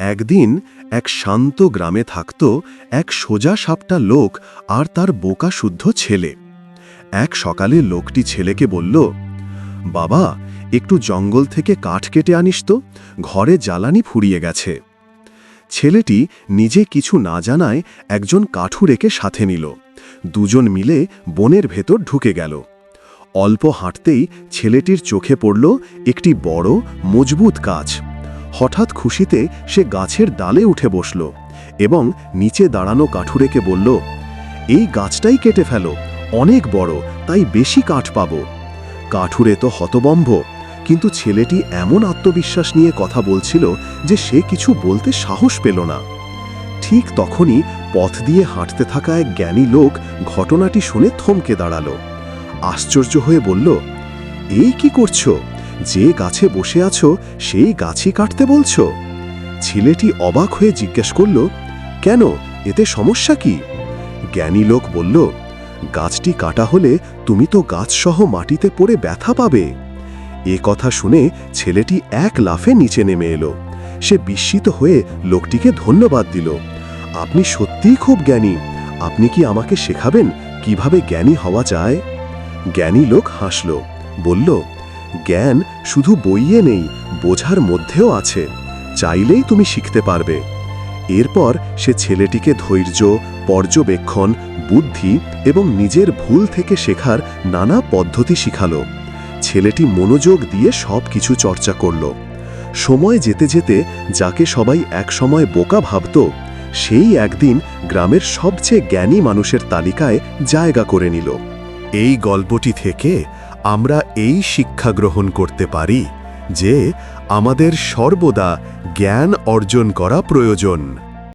একদিন এক শান্ত গ্রামে থাকত এক সোজা সাপটা লোক আর তার বোকা শুদ্ধ ছেলে। এক সকালে লোকটি ছেলেকে বলল, বাবা, একটু জঙ্গল থেকে কাঠ কেটে আনিস তো, ঘরে জ্বালানি ফুরিয়ে গেছে। ছেলেটি নিজে কিছু না জানায় একজন কাঠুরেকে সাথে নিল। দুজন মিলে বনের ভেতর ঢুকে গেল। অল্প হাঁটতেই ছেলেটির চোখে পড়ল একটি বড়, মজবুত গাছ। হঠাৎ খুশিতে সে গাছের ডালে উঠে বসল এবং নিচে দাঁড়ানো কাঠুরেকে বলল, এই গাছটাই কেটে ফেলো, অনেক বড়, তাই বেশি কাঠ পাবো। কাঠুরে তো হতবম্ব, কিন্তু ছেলেটি এমন আত্মবিশ্বাস নিয়ে কথা বলছিল যে সে কিছু বলতে সাহস পেল না। ঠিক তখনই পথ দিয়ে হাঁটতে থাকা এক জ্ঞানী লোক ঘটনাটি শুনে থমকে দাঁড়াল। আশ্চর্য হয়ে বলল, এই কি করছ? যে গাছে বসে আছো, সেই গাছই কাটতে বলছো? ছেলেটি অবাক হয়ে জিজ্ঞেস করল, কেন? এতে সমস্যা কি? জ্ঞানী লোক বলল, গাছটি কাটা হলে তুমি তো গাছসহ মাটিতে পড়ে ব্যথা পাবে। এ কথা শুনে ছেলেটি এক লাফে নিচে নেমে এলো। সে বিস্মিত হয়ে লোকটিকে ধন্যবাদ দিল। আপনি সত্যিই খুব জ্ঞানী। আপনি কি আমাকে শেখাবেন কীভাবে জ্ঞানী হওয়া যায়? জ্ঞানী লোক হাসল, বলল জ্ঞান শুধু বইয়ে নেই, বোঝার মধ্যেও আছে। চাইলেই তুমি শিখতে পারবে। এরপর সে ছেলেটিকে ধৈর্য, পর্যবেক্ষণ, বুদ্ধি এবং নিজের ভুল থেকে শেখার নানা পদ্ধতি শিখালো। ছেলেটি মনোযোগ দিয়ে সব কিছু চর্চা করল। সময় যেতে যেতে যাকে সবাই একসময় বোকা ভাবত, সেই একদিন গ্রামের সবচেয়ে জ্ঞানী মানুষের তালিকায় জায়গা করে নিল। এই গল্পটি থেকে আমরা এই শিক্ষা গ্রহণ করতে পারি যে আমাদের সর্বদা জ্ঞান অর্জন করা প্রয়োজন।